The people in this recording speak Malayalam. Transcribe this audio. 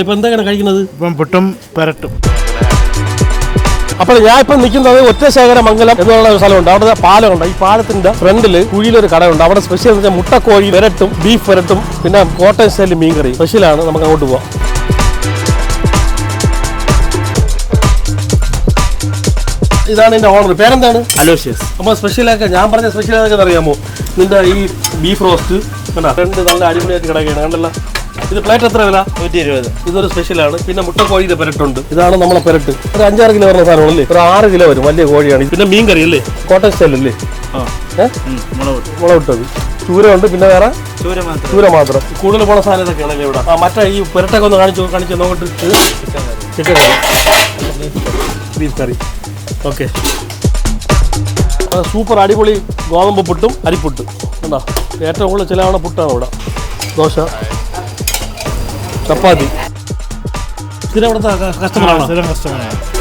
ഇപ്പൊ എന്തൊക്കെയാണ് കഴിക്കുന്നത്? ഇപ്പം പുട്ടും പരട്ടും. അപ്പോൾ ഞാൻ ഇപ്പം നിൽക്കുന്നത് ഒറ്റശേഖര മംഗലം എന്നുള്ള ഒരു സ്ഥലമുണ്ട്. അവിടെ പാലമുണ്ട്. ഈ പാലത്തിന്റെ ഫ്രണ്ടിൽ കുഴിയിലൊരു കടയുണ്ട്. അവിടെ സ്പെഷ്യൽ എന്ന് വെച്ചാൽ മുട്ടക്കോഴി വരട്ടും ബീഫ് വരട്ടും പിന്നെ കോട്ടയം സ്റ്റൈൽ മീൻകറി. സ്പെഷ്യലാണ് നമുക്ക് അങ്ങോട്ട് പോവാം. ഇതാണ് എന്റെ ഓണർ പേരെന്താണ്? അലോഷ്യസ്. അപ്പോൾ സ്പെഷ്യലൊക്കെ ഞാൻ പറഞ്ഞ സ്പെഷ്യലൊക്കെ അറിയാമോ? നിന്റെ ഈ ബീഫ് റോസ്റ്റ് കണ്ടാ? നല്ല അടിപൊളിയായിട്ട് കിടക്കുകയാണ്. കണ്ടല്ല? ഇത് പ്ലേറ്റ് എത്ര വില? നൂറ്റി ഇരുപത് ഇതൊരു സ്പെഷ്യലാണ് പിന്നെ മുട്ട മുട്ടക്കോഴിയുടെ പെരട്ടുണ്ട്. ഇതാണ് നമ്മളെ പെരട്ട്. ഒരു അഞ്ചാറ് കിലോ വരുന്ന സാധനമല്ലേ ഒരു ആറ് കിലോ വരും. വലിയ കോഴിയാണ്. പിന്നെ മീൻ കറി അല്ലേ? കോട്ടൺ സ്റ്റൈൽ അല്ലേ? മുളവിട്ടത് ഏ? മുളക് മുളക് ഇട്ടത്. ചൂര ഉണ്ട് പിന്നെ വേറെ? ചൂര മാത്രം. കൂടുതൽ പോണ സാധനം ഇതൊക്കെയാണല്ലേ ഇവിടെ? ആ മറ്റേ ഈ പെരട്ടൊക്കെ ഒന്ന് കാണിച്ചു കാണിച്ചു നോക്കിട്ട് chicken curry beef curry okay super അടിപൊളി ഗോതമ്പ് പുട്ടും അരിപ്പുട്ടും. എന്താ ഏറ്റവും കൂടുതൽ ചിലവണ പുട്ടാണ് ഇവിടെ. ദോശ. ചപ്പാത്തി ഇതിന് അവിടുത്തെ കസ്റ്റമറാണോ സ്ഥിരം കസ്റ്റമറാണ്